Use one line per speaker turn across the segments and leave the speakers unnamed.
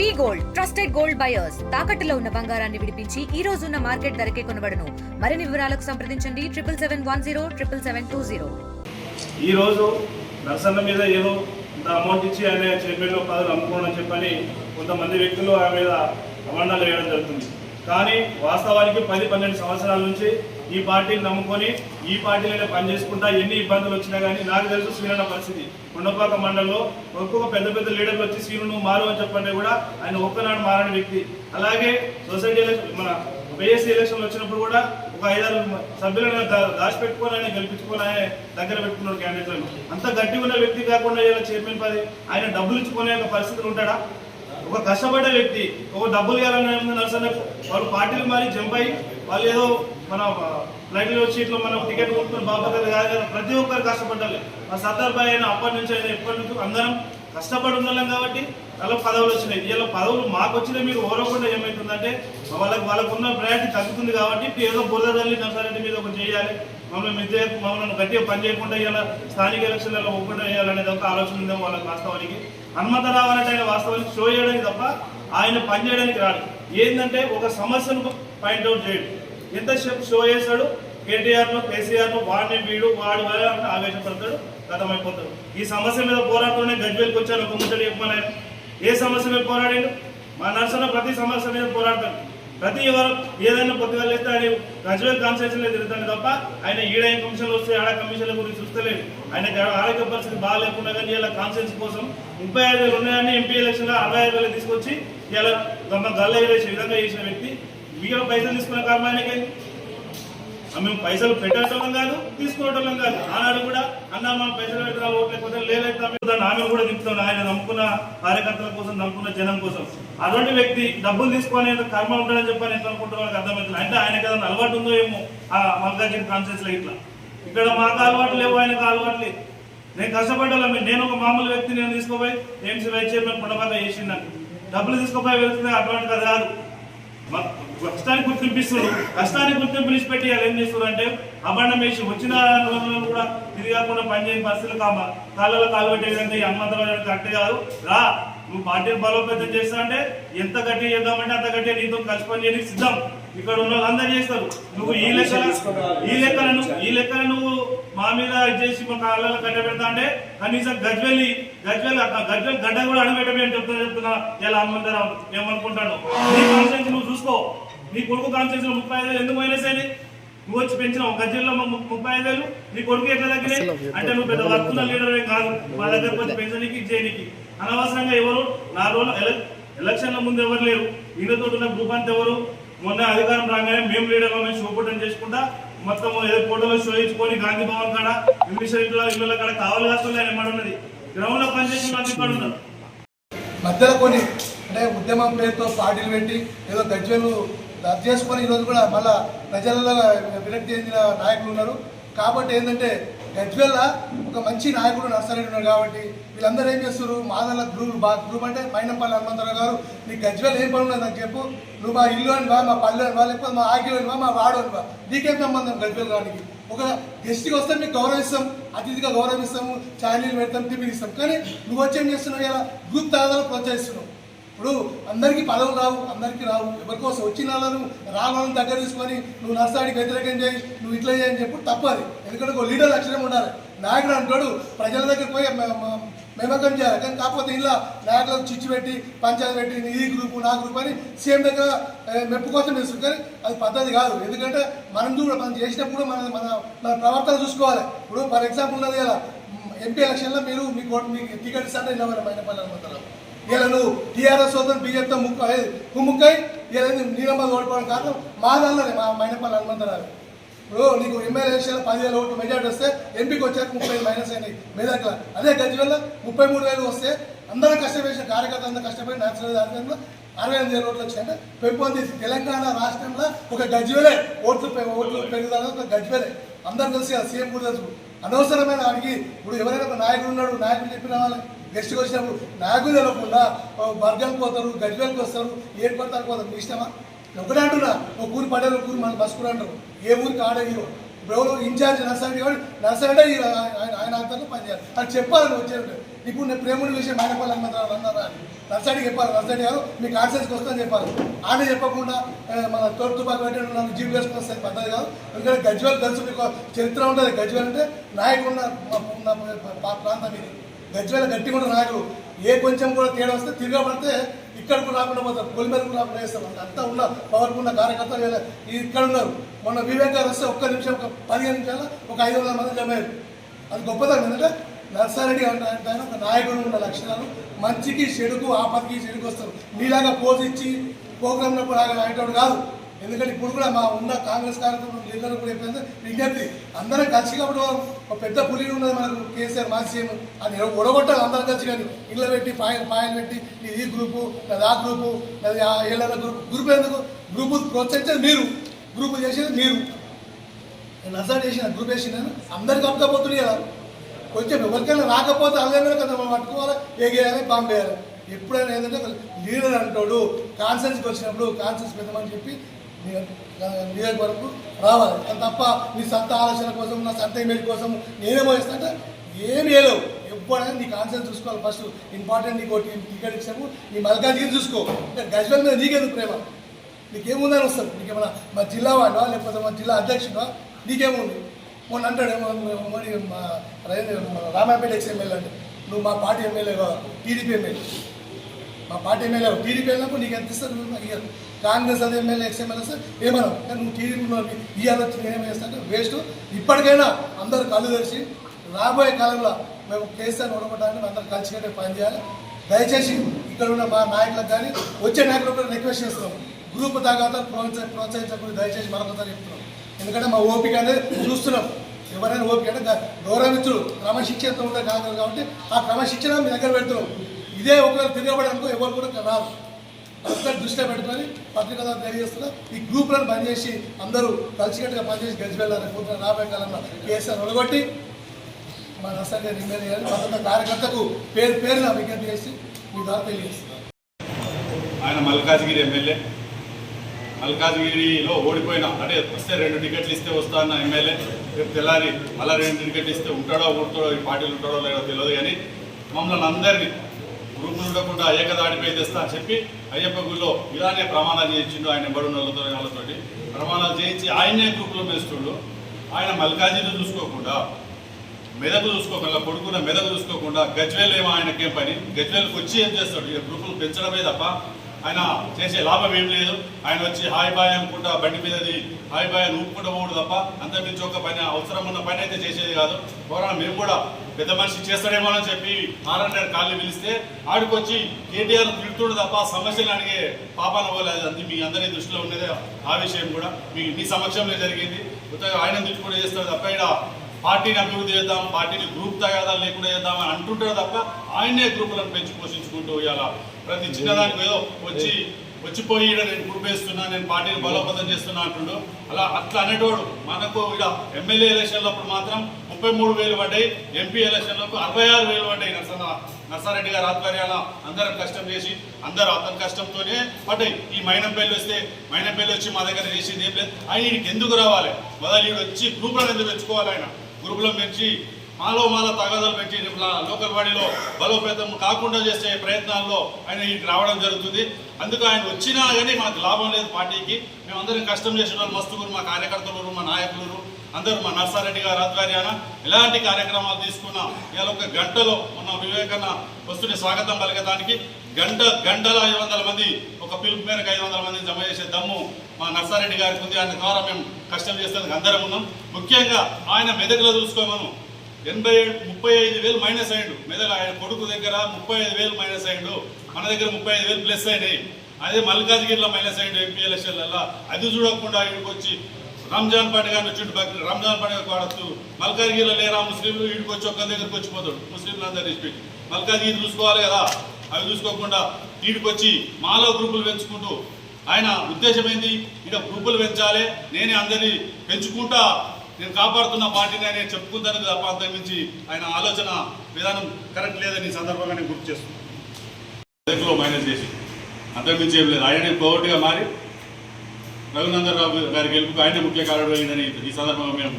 V gold trusted gold buyers. తాకట్టులో ఉన్న బంగారాన్ని విడిపించి ఈ రోజు ఉన్న మార్కెట్ ధరకే కొనబడను. మరిన్ని వివరాలకు సంప్రదించండి. Triple seven one zero triple seven two zero.
ఈ రోజు నర్సన్న మీద ఏదో ఇంత అమౌంట్ ఇచ్చి ఆయన చైర్మన్లో పదవులు అమ్ముకోవడం చెప్పని కొంతమంది వ్యక్తులు ఆమె మీద అమండాలు వేయడం జరుగుతుంది. కానీ వాస్తవానికి పది పన్నెండు సంవత్సరాల నుంచి ఈ పార్టీని నమ్ముకొని ఈ పార్టీలోనే పనిచేసుకుంటా ఎన్ని ఇబ్బందులు వచ్చినా కానీ నాకు తెలుసు శ్రీరణ పరిస్థితి. కొండపాక మండలంలో ఒక్కొక్క పెద్ద పెద్ద లీడర్లు వచ్చి శ్రీను మారు అని చెప్పంటే కూడా ఆయన ఒక్కనాడు మారని వ్యక్తి. అలాగే సొసైటీ ఎలక్షన్ మన బీఎస్సీ ఎలక్షన్లు వచ్చినప్పుడు కూడా ఒక ఐదారు సభ్యులను దా- దాచిపెట్టుకొని ఆయన గెలిపించుకొని ఆయన దగ్గర పెట్టుకున్నాడు క్యాండిడేట్లను. అంత గట్టి ఉన్న వ్యక్తి కాకుండా ఇలా చైర్మన్ పది ఆయన డబ్బులు ఇచ్చుకునే పరిస్థితులు ఉంటాడా? ఒక కష్టపడే వ్యక్తి ఒక డబ్బులు ఇవ్వాలని నరసన్న వాళ్ళు పార్టీలు మారి జంప్ అయ్యి వాళ్ళు ఏదో మన వచ్చి సీట్లో మనం టికెట్ కొట్టుకుని బాపతలు కాదు కదా ప్రతి ఒక్కరు కష్టపడ్డాలి. మా సర్దార్ భాయ్ అయినా అప్పటి నుంచి అయినా ఎప్పటి నుంచి అందరం కష్టపడి ఉన్నాం కాబట్టి అలా పదవులు వచ్చినాయి. ఇలా పదవులు మాకు వచ్చినాయి మీరు ఓరకుండా ఏమవుతుందంటే వాళ్ళకి వాళ్ళకు ఉన్న ప్రయారిటీ తగ్గుతుంది కాబట్టి ఇప్పుడు ఏదో బురద తల్లి నర్సారెడ్డి మీద ఒక చేయాలి. మమ్మల్ని మిద్య మమ్మల్ని గట్టిగా పని చేయకుండా ఇలా స్థానిక ఎలక్షన్లలో ఒక్కటే చేయాలనేది ఒక ఆలోచన ఉందేమో వాళ్ళకి వాస్తవానికి. హనుమంతరావు అంటే ఆయన వాస్తవానికి షో చేయడానికి తప్ప ఆయన పని చేయడానికి రాడు. ఏంటంటే ఒక సమస్యను పాయింట్అవుట్ చేయడం. ఎంతసేపు షో చేస్తాడు కేటీఆర్ను కేసీఆర్ను వాడిని వీడు వాడు అంటే ఆవేశపడతాడు గతమైపోతాడు. ఈ సమస్య మీద పోరాటంలోనే గజ్వేల్కి వచ్చాను ఒక ముచ్చట చెప్పమని ఏ సమస్య మీద పోరాడాడు? మా నర్సన ప్రతి సమస్య మీద పోరాడతాడు. ప్రతి ఎవరు ఏదైనా పొద్దుగా లేస్తే ఆయన గజ్వేల్ కాన్స్టిట్యూషన్లో తిరుగుతాడు తప్ప ఆయన ఈడ కమిషన్లు వస్తే ఆడ కమిషన్ల గురించి చూస్తలేదు ఆయన ఆరోగ్య పరిస్థితి బాగాలేకుండా కానీ ఇలా కాన్స్టిట్యూన్స్ కోసం ముప్పై ఐదు వేలు ఉన్నాయని ఎంపీ ఎలక్షన్లో అరవై ఐదు వేలు తీసుకొచ్చి ఇలా గమ్మ గల్ల వేసే విధంగా చేసిన వ్యక్తి వీళ్ళ పైసలు తీసుకున్న కర్మ ఆయనకి మేము పైసలు పెట్టేటోళ్ళం కాదు తీసుకునేటోళ్ళం కాదు. ఆనాడు కూడా అన్న మా పైసలు పెట్టిన ఓట్లు లేకపోతే లేలేకపోతే ఆమె కూడా నింపుతాడు ఆయన నమ్ముకున్న కార్యకర్తల కోసం నమ్ముకున్న జనం కోసం. అటువంటి వ్యక్తి డబ్బులు తీసుకొని కర్మ ఉంటాడని చెప్పని ఎంత అనుకుంటున్న వాళ్ళకి అర్థమవుతుంది. అంటే ఆయనకి ఏదైనా అలవాటు ఉందో ఏమో ఆ మల్కాజిన్ కాన్షియస్లో ఇట్లా. ఇక్కడ మాకు అలవాటు లేవు ఆయనకు అలవాటు లేదు. నేను కష్టపడ్డా నేను ఒక మామూలు వ్యక్తి నేను తీసుకోపోయి ఏం వైస్ చైర్మన్ పుట్టబాగా చేసిందని డబ్బులు తీసుకోపోయి వెళ్తుంది అటువంటి కదా కాదు కష్టానికి గుర్తింపు ఇస్తారు కష్టానికి గుర్తింపు ఇచ్చిపెట్టి వాళ్ళు ఏం చేస్తారు అంటే అబండం వేసి వచ్చిన రోజుల్లో కూడా తిరిగాకుండా పనిచేయని పరిస్థితులు కామ కాళ్ళలో కాలు పెట్టేదంటే విధంగా ఈ హనుమంతరావు కరెక్ట్ కాదు. రా నువ్వు పార్టీని బలోపేతం చేస్తా అంటే ఎంత గట్టి చేద్దామంటే అంత గట్టి నీతో కలిసి పని చేయడానికి సిద్ధం. ఇక్కడ ఉన్న వాళ్ళందరూ చేస్తారు. నువ్వు ఈ లెక్కల ఈ లెక్కలను ఈ లెక్కలు నువ్వు మీద చేసి మా కాళ్ళలో గడ్డ పెడతా అంటే కనీసం గజ్వెల్లి గజ్వెల్ గజ్వెల్ గడ్డ కూడా అడగబెట్టమే అని చెప్తున్నా చెప్తున్నా. ఇలా హనుమంతరావు ఏమనుకుంటాను నీ కాన్సెన్స్ నువ్వు చూసుకో. నీ కొడుకు కాన్సెన్స్ ముప్పై ఐదు వేలు ఎందుకు మైనస్ అయింది? నువ్వు వచ్చి పెంచిన ఒక గజ్జల్లో ము- ముప్పై ఐదు వేలు. నీ కొడుకు ఎట్లా తగ్గినాయి? అంటే నువ్వు పెద్ద వర్కున్న లీడర్ కాదు. మా దగ్గరకు వచ్చి పెంచడానికి చేయనికి అనవసరంగా ఎవరు నా ఎల- ఎలక్షన్ల ముందు ఎవరు లేరు. ఈయనతో ఉన్న గ్రూప్ అంతా ఎవరు? మొన్న అధికారం రాగానే మేము లీడర్ మేము చేసుకుంటా మొత్తం ఏదో ఫోటోలు చూయించుకొని గాంధీ భవన్ కాడ ఇంగ్లీష్ ఇంట్లో ఇళ్ళ కాడ కావాలి కాస్తుంది ఆయన ఉన్నది. గ్రౌండ్లో పనిచేసిన మంది ఇక్కడ ఉన్నారు.
మధ్యలో కొన్ని అంటే ఉద్యమం పేరుతో పార్టీలు పెట్టి ఏదో గజ్వెలు రద్దు చేసుకొని ఈరోజు కూడా మళ్ళా ప్రజలలో విరక్తి చెందిన నాయకులు ఉన్నారు. కాబట్టి ఏంటంటే గజ్వెల్ల ఒక మంచి నాయకుడు నర్సరీ ఉన్నారు కాబట్టి వీళ్ళందరూ ఏం చేస్తారు మాదల గ్రూప్ బా గ్రూప్ అంటే మైనంపల్లి హనుమంతరావు గారు నీ గజ్వెల్ ఏం పని ఉన్నది నాకు చెప్పు. నువ్వు మా ఇల్లు అని వా మా పల్లె అని వా లేకపోతే మా ఆకిలు అని వా మా వాడు అని వా. నీకేం సంబంధం గజ్వెల్ గారికి ఒక గెస్ట్కి వస్తే మీకు గౌరవిస్తాం అతిథిగా గౌరవిస్తాము ఛానల్ పెడతాం టిఫిన్ ఇస్తాం. కానీ నువ్వు వచ్చేం చేస్తున్నావు? ఇలా గ్రూప్ తగాదాలు ప్రోత్సహిస్తున్నావు. ఇప్పుడు అందరికీ పదవులు రావు అందరికీ రావు. ఎవరికోసం వచ్చిన వాళ్ళను రావాలని దగ్గర తీసుకొని నువ్వు నర్సాడికి వ్యతిరేకం చేయి నువ్వు ఇట్లా చేయని చెప్పి తప్పది. ఎందుకంటే ఒక లీడర్ లక్షణం ఉండాలి. నాయకుడు అంటాడు ప్రజల దగ్గరికి పోయి మేమకం చేయాలి. కానీ కాకపోతే ఇలా నాయకులకు చిచ్చు పెట్టి పంచాయతీ పెట్టి ఈ గ్రూపు నా గ్రూప్ అని సేమ్ దగ్గర మెప్పు కోసం చేస్తుంది కానీ అది పద్ధతి కాదు. ఎందుకంటే మనం కూడా మనం చేసినప్పుడు మన మన మన ప్రవర్తన చూసుకోవాలి. ఇప్పుడు ఫర్ ఎగ్జాంపుల్ ఉన్నది కదా ఎంపీ ఎలక్షన్లో మీరు మీకు మీకు టికెట్ ఇస్తారంటే ఇలా మైనపల్లి అనుకుంటారు. ఇలా నువ్వు టీఆర్ఎస్ వద్దని బీజేపీతో ముక్కు కుమ్ముక్కై ఇలా నీలమ్మ ఓడిపోవడం కారణం మా దానిలోనే మా మైనపల్లి హనుమంతరావు. ఇప్పుడు నీకు ఎమ్మెల్యే ఎలక్షన్ పదివేల ఓట్లు మెజార్టీ వస్తే ఎంపీకి వచ్చాక ముప్పై ఐదు మైనస్ అయినాయి మెదక్లో అదే గజ్వెల్ల ముప్పై మూడు వేలు వస్తే అందరం కష్టపడిన కార్యకర్త అందరూ కష్టపడి నేచురల్ దానిలో అరవై ఎనిమిది వేల ఓట్లు వచ్చాయంటే పెంపొందింది తెలంగాణ రాష్ట్రంలో ఒక గజ్వెలే. ఓట్లు ఓట్లు పెరుగుదల ఒక గజ్వెలే. అందరం కలిసి కదా సీఎం కూడా తెలుసు. అనవసరమైన అడిగి ఇప్పుడు ఎవరైనా నాయకుడు ఉన్నాడు నాయకుడు చెప్పిన వాళ్ళు గెస్ట్కి వచ్చినప్పుడు నాకు తెలవకుండా బర్గంకి పోతారు గడ్డలకు వస్తారు ఏడు పడతారు పోతారు మీ ఇష్టమా? ఒకటే అంటున్నా ఒక ఊరు పడేరు ఒక ఊరు మన బస్కూరు అంటారు. ఏ ఊరికి ఆడే ఇప్పుడు ఎవరు ఇన్ఛార్జ్ నర్సరీ నర్సరీ అంటే ఆయన ఆయన అంతా పనిచేయాలి అది చెప్పాలి నువ్వు వచ్చేది ఇప్పుడు నేను ప్రేముడి విషయం మైనపల్లి హనుమంతరావు అన్నారా అని. చెప్పాలి నర్సరీ గారు మీ కాన్సెన్స్కి వస్తుందని చెప్పాలి. ఆమె చెప్పకుండా మన తోడు తుపాకు పెట్టి నన్ను జీప్ వేసుకుని వస్తే పద్ధతి కాదు. ఎందుకంటే గజ్వేల్ తెలుసు మీకు చరిత్ర ఉంటుంది. గజ్వేల్ అంటే నాయకుడు ఉన్న ప్రాంతం ఇది. గజ్వేల్ గట్టి కూడా నాయకుడు ఏ కొంచెం కూడా తేడా వస్తే తిరగబడితే ఇక్కడికి రాకుండా పోతారు. పొలిమేరకు రాకుండా వేస్తారు. అంతా ఉన్న పవర్ఫుల్ ఉన్న కార్యకర్తలు ఇక్కడ ఉన్నారు. మొన్న వివేక్ గారు వస్తే ఒక్క నిమిషం ఒక పదిహేను నిమిషాలు ఒక ఐదు వందల మంది జమారు అది గొప్పదనం ఎందుకంటే నర్సారెడ్డి అంటే ఒక నాయకుడు ఉన్న లక్షణాలు. మంచికి చెడుకు ఆపదకి చెడుకు వస్తారు. మీలాగా పోజ్ ఇచ్చి ప్రోగ్రాంలో కూడా ఆయనటోడు కాదు. ఎందుకంటే ఇప్పుడు కూడా మా ఉన్న కాంగ్రెస్ కార్యకర్తలు లీడర్ కూడా అయిపోయింది విజ్ఞప్తి. అందరం కలిసి కాబట్టి ఒక పెద్ద పులి ఉన్నది మనకు కేసీఆర్ మాజీ సీఎం అది ఒడగొట్టాలి అందరం కలిసి కానీ. ఇళ్ళ పెట్టి పాయలు పాయలు పెట్టి ఇది ఈ గ్రూపు లేదా ఆ గ్రూపు లేదా ఆ ఏళ్ళ గ్రూప్. గ్రూప్ ఎందుకు? గ్రూపు ప్రోత్సహించేది మీరు. గ్రూపు చేసేది మీరు. నేను నజర్ చేసిన గ్రూప్ వేసిన అందరికి అప్పకపోతుంది కదా. కొంచెం ఎవరికైనా రాకపోతే అలాగే కదా మనం పట్టుకోవాలి? ఏగేయాలి బాంబేయాలి ఎప్పుడైనా ఏంటంటే లీడర్ అంటాడు. కాన్సెన్స్కి వచ్చినప్పుడు కాన్సెన్స్ పెద్దమని చెప్పి నియోజకవర్గం రావాలి. అది తప్ప నీ సొంత ఆలోచన కోసం నా సొంత ఇమేజ్ కోసం నేనేమో ఇస్తా ఏమి వేయలేవు ఎప్పుడైనా నీకు ఆన్సర్ చూసుకోవాలి ఫస్ట్ ఇంపార్టెంట్ నీకు ఒకటి టికెట్ ఇచ్చాము. నీ మల్కాజ్గిరి చూసుకో. అంటే గజ్వల్ మీద నీకెందుకు ప్రేమ? నీకేముందని వస్తుంది? నీకేమన్నా మా జిల్లా వాడా లేకపోతే మా జిల్లా అధ్యక్షుడా నీకేముంది? మొన్న అంటాడు ఏమో మరి మా రామాపేట ఎక్స్ ఎమ్మెల్యే అంటే నువ్వు మా పార్టీ ఎమ్మెల్యే కాదు టీడీపీ ఎమ్మెల్యే. మా పార్టీ ఎమ్మెల్యే టీడీపీ వెళ్ళినప్పుడు నీకు ఎంత ఇస్తారు? నాకు ఇయ్యరు? కాంగ్రెస్ అదే ఎమ్మెల్యే ఎక్స్ఎమ్మెల్యే సార్ ఏమన్నా కానీ నువ్వు టీడీపీ ఈ ఆలోచన నేనేం చేస్తాను వేస్ట్. ఇప్పటికైనా అందరూ కళ్ళు తెరిచి రాబోయే కాలంలో మేము కేసీఆర్ ఓడగొట్టడానికి అందరూ కలిసికట్టే పనిచేయాలి దయచేసి ఇక్కడ ఉన్న మా నాయకులకు కానీ వచ్చే నాయకులకు కూడా రిక్వెస్ట్ చేస్తున్నాం. గ్రూప్ తగ్గత ప్రోత్సహ ప్రోత్సహించకుండా దయచేసి మరొకసారి చెప్తున్నాం. ఎందుకంటే మా ఓపిక అనేది చూస్తున్నాం. ఎవరైనా ఓపిక అంటే గ- గౌరవించుడు క్రమశిక్షణతో ఉండే కాదు కాబట్టి ఆ క్రమశిక్షణ మీ దగ్గర పెడుతున్నాం. ఇదే ఒకవేళ అనుకో ఎవరు కూడా రాదు అసలు దృష్టిలో పెట్టుకొని పత్రిక తెలియజేస్తున్నా ఈ గ్రూప్లను బంద్ చేసి అందరూ కలిసికట్టుగా పనిచేసి గెలిచి వెళ్ళాలని పొద్దున రాబోయే కాలంలో కేసీఆర్ ఒడగొట్టి మన అసలు రిమైన్ చేయాలి మద్దతు కార్యకర్తకు పేరు పేరున విజ్ఞప్తి చేసి మీ ద్వారా తెలియజేస్తున్నాను
ఆయన మల్కాజ్గిరి ఎమ్మెల్యే. మల్కాజ్గిరిలో ఓడిపోయిన అంటే వస్తే రెండు టికెట్లు ఇస్తే వస్తా అన్న ఎమ్మెల్యే. రేపు తెల్లారి మళ్ళీ రెండు టికెట్లు ఇస్తే ఉంటాడో ఊడతాడో ఈ పార్టీలు ఉంటాడో లేదో తెలియదు కానీ మమ్మల్ని అందరినీ గ్రూపులు ఉండకుండా ఏకదాడిపై తెస్తా అని చెప్పి అయ్యప్ప గుడిలో ఇలానే ప్రమాణాలు చేయించిండు ఆయన ఎంబడున్న వాళ్ళతో ప్రమాణాలు చేయించి ఆయనే గ్రూపులో వేస్తుండు ఆయన మల్కాజ్గిరి చూసుకోకుండా మెదకు చూసుకోకుండా కొడుకున్న మెదకు చూసుకోకుండా గజ్వేల్ ఏమో ఆయనకేం పని? గజ్వేల్కి వచ్చి ఏం చేస్తాడు? ఇక గ్రూపులు పెంచడమే తప్ప ఆయన చేసే లాభం ఏం లేదు. ఆయన వచ్చి హాయ్ బాయ్ అనుకుంటా బండి మీదది హాయ్ బాయ్ అని ఊపుకుంటూ పోడు తప్ప అంతకుమించి ఒక పని అవసరం ఉన్న పని అయితే చేసేది కాదు. పోరా మేము కూడా పెద్ద మనిషి చేస్తాడేమో అని చెప్పి ఆర్ఎన్ఆర్ కాళ్ళు పిలిస్తే ఆడికొచ్చి కేటీఆర్ తిడుతుడు తప్ప సమస్యలు అడిగే పాపాన పోలేదు అది మీ అందరి దృష్టిలో ఉండేదే ఆ విషయం కూడా. మీ మీ సమక్షంలో జరిగింది. ఆయన తిట్టుకుంటూ చేస్తాడు తప్ప ఇక్కడ పార్టీని అభివృద్ధి చేద్దాం పార్టీని గ్రూప్ తగాదాలు లేకుండా చేద్దాం అని అంటుంటారు తప్ప ఆయనే గ్రూపులను పెంచి పోషించుకుంటూ ఇవాళ ప్రతి చిన్నదానికి ఏదో వచ్చి వచ్చిపోయి ఈడ నేను గ్రూప్ నేను పార్టీని బలోపేతం చేస్తున్నా అంటుండు. అలా అట్లా అనేటోడు మనకు ఇక్కడ ఎమ్మెల్యే ఎలక్షన్లప్పుడు మాత్రం ముప్పై మూడు వేలు పడ్డాయి. ఎంపీ ఎలక్షన్లకు అరవై ఆరు వేలు పడ్డాయి నరసన్న నర్సారెడ్డి గారు ఆధ్వర్యాల. అందరం కష్టం చేసి అందరూ అతని కష్టంతోనే పడ్డాయి. ఈ మైనంపల్లి వస్తే మైనంపల్లి వచ్చి మా దగ్గర చేసింది ఏం లేదు. ఆయన ఈయనకి ఎందుకు రావాలి? మొదలు వీడు వచ్చి గ్రూపులను ఎందుకు తెచ్చుకోవాలి ఆయన? గ్రూపులను పెంచి మాలో మాలో తగాదాలు పెట్టి లోకల్ బాడీలో బలోపేతం కాకుండా చేసే ప్రయత్నాల్లో ఆయన వీటికి రావడం జరుగుతుంది. అందుకు ఆయన వచ్చినా కానీ మాకు లాభం లేదు పార్టీకి. మేమందరం కష్టం చేసిన వాళ్ళు మస్తుగురు మా కార్యకర్తలు మా నాయకులు అందరూ మా నర్సారెడ్డి గారు ఆధ్వర్యాన ఎలాంటి కార్యక్రమాలు తీసుకున్నా. ఇవాళ ఒక గంటలో మన వివేకన్న వస్తుంటే స్వాగతం పలకడానికి గంట గంటల ఐదు వందల మంది ఒక పిలుపు మేరకు ఐదు వందల మంది జమ చేసే దమ్ము మా నర్సారెడ్డి గారికి ఉంది ఆయన ద్వారా మేము కష్టం చేసేందుకు అందరం ఉన్నాం. ముఖ్యంగా ఆయన మెదకులో చూసుకోమను. ఎనభై ఏడు ముప్పై ఐదు వేలు మైనస్ అయ్యిండు మెదక్ ఆయన కొడుకు దగ్గర ముప్పై ఐదు వేలు మైనస్ అయ్యిండు మన దగ్గర ముప్పై ఐదు వేలు ప్లస్ అయినాయి. అదే మల్కాజ్గిరిలో మైనస్ అయ్యిండు ఎంపీ ఎలక్షన్లలో అది చూడకుండా ఇక్కడికి వచ్చి రంజాన్ పండుగ అని వచ్చిండు రంజాన్ పండుగ వాడచ్చు మల్కాజ్గిరిలో లేరా? ముస్లింలు వీడికి వచ్చి ఒక్క దగ్గరికి వచ్చిపోతాడు ముస్లింలు అందరు రెస్పెక్ట్ మల్కాజ్గిరి చూసుకోవాలి కదా? అవి చూసుకోకుండా వీడికి వచ్చి మాలో గ్రూపులు పెంచుకుంటూ. ఆయన ఉద్దేశం ఏంది? ఇక గ్రూపులు పెంచాలి. నేనే అందరినీ పెంచుకుంటా. నేను కాపాడుతున్న పార్టీని ఆయన చెప్పుకుంటాను తప్ప అంతకుమించి ఆయన ఆలోచన విధానం కరెక్ట్ లేదని ఈ సందర్భంగా నేను గుర్తు చేస్తున్నాను మైనస్ చేసి. అంతకుమించి ఏం లేదు. ఆయనే కోవటిగా మారి రఘునందన్ రావు గారి గెలుపుకు ఆయనే ముఖ్య కారణం అయిందని ఈ సందర్భంగా మేము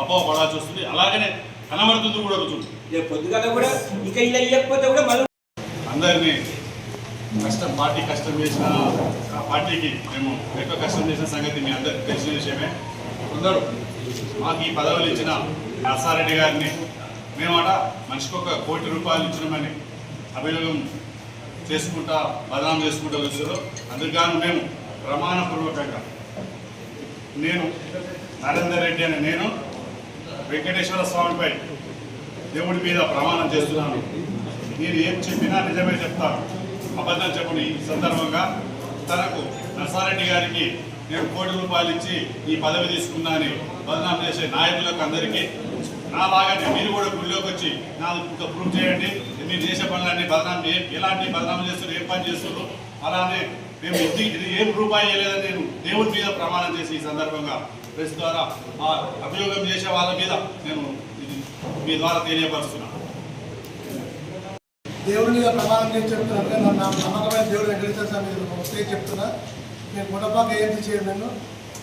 అపోహ పడాల్సి వస్తుంది. అలాగనే కనబడుతుంది కూడా
పొద్దుగాల కూడా ఇంకా ఇలా ఇవ్వకపోతే కూడా మళ్ళీ
అందరినీ కష్టం పార్టీ కష్టం చేసిన పార్టీకి మేము ఎక్కువ కష్టం చేసిన సంగతి మీ అందరికి తెలిసిన విషయమే. కొందరు మాకు ఈ పదవులు ఇచ్చిన నర్సారెడ్డి గారిని మేమట మనిషికి ఒక కోటి రూపాయలు ఇచ్చినామని అభియోగం చేసుకుంటా బదనాం చేసుకుంటూ వచ్చారు. అందుకు మేము ప్రమాణపూర్వకంగా. నేను నరేందర్ రెడ్డి అని నేను వెంకటేశ్వర స్వామిపై దేవుడి మీద ప్రమాణం చేస్తున్నాను. నేను ఏం చెప్పినా నిజమే చెప్తాను. అబద్ధం చెప్పని ఈ సందర్భంగా తనకు నర్సారెడ్డి గారికి నేను కోటి రూపాయలు ఇచ్చి ఈ పదవి తీసుకున్నానని బదనాం చేసే నాయకులకు అందరికీ నా లాగానే మీరు కూడా గుళ్ళోకి వచ్చి నాకు ప్రూఫ్ ప్రూవ్ చేయండి. మీరు చేసే పనులన్నీ బదనాం ఎలాంటి బదనాం చేస్తున్నారు ఏం పని చేస్తున్నారు అలానే మేము ఇది ఇది ఏం రూపాయి చేయలేదని నేను దేవుడి మీద ప్రమాణం చేసి ఈ సందర్భంగా ప్రెస్ ద్వారా ఆ అభియోగం చేసే వాళ్ళ మీద నేను ఇది మీ ద్వారా తెలియపరుస్తున్నాను.
దేవుడి మీద ప్రమాణం చేసి చెప్తున్నాను నా నమ్మకమైన దేవుడు వెంకటేశ్వర స్వామి వస్తే ఒకటే చెప్తున్నా. నేను గుణపాక ఏంటి చేయను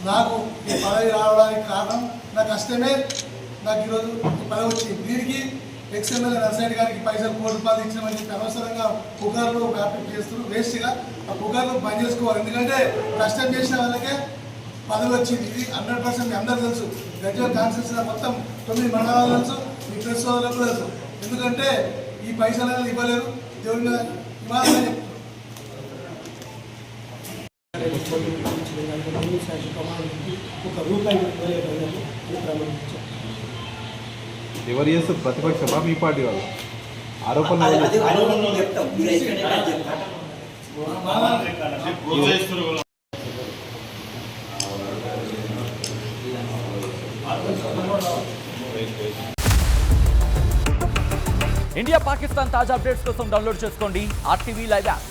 నాకు ఈ పదవి రావడానికి కారణం నా కష్టమే నాకు ఈరోజు ఈ పదవి వచ్చింది. దీనికి ఎక్స్ఎమ్మెల్యే నర్సరెడ్డి గారికి పైసలు కోటి రూపాయలు ఇచ్చినామని చెప్పి అనవసరంగా పుకార్లు వ్యాపించి చేస్తున్నారు. వేస్ట్గా ఆ పుకార్లు బంద్ చేసుకోవాలి. ఎందుకంటే కష్టం చేసిన వాళ్ళకే పదవి వచ్చింది. ఇది హండ్రెడ్ పర్సెంట్ మీ అందరూ తెలుసు. గజ్వల్ కాన్స్టిట్యూన్సీలో మొత్తం తొమ్మిది మండలాలు తెలుసు. మీ ప్రెస్ సోదరులకు తెలుసు. ఎందుకంటే ఈ పైసలు అనేది ఇవ్వలేదు దేవుడి మీద ఇవ్వాలని
ఒక రూపాయి ఇవ్వలేదని ప్రమాణించారు
ఎవరు చేస్తారు? ప్రతిపక్షమా మీ పార్టీ వాళ్ళు.
ప్రోత్సహిస్తున్నారు
ఇండియా పాకిస్తాన్ తాజా అప్డేట్స్ కోసం డౌన్లోడ్ చేసుకోండి ఆర్టీవీ లైవ్ యాప్.